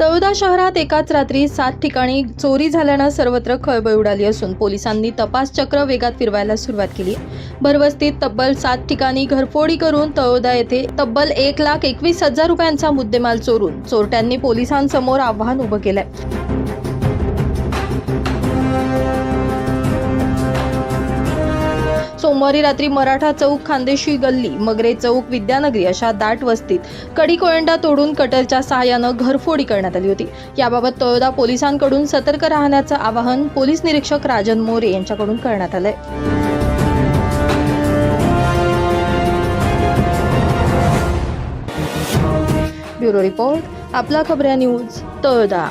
तळोदा शहरात एकाच रात्री सात ठिकाणी चोरी झाल्यानं सर्वत्र खळबळ उडाली असून पोलिसांनी तपास चक्र वेगात फिरवायला सुरुवात केली. भरवस्तीत तब्बल सात ठिकाणी घरफोडी करून तळोदा येथे तब्बल एक लाख एकवीस हजार रुपयांचा मुद्देमाल चोरून चोरट्यांनी पोलिसांसमोर आव्हान उभं केलंय. सोमवारी रात्री मराठा चौक खानदेशी गल्ली मगरे चौक विद्यानगरी अशा दाट वस्तीत कडी कोयंडा तोडून कटरच्या सहाय्यानं घरफोडी करण्यात आली होती. याबाबत तळोदा पोलिसांकडून सतर्क राहण्याचं आवाहन पोलीस निरीक्षक राजन मोरे यांच्याकडून करण्यात आलंय. ब्युरो रिपोर्ट आपला खबऱ्या न्यूज तळदा.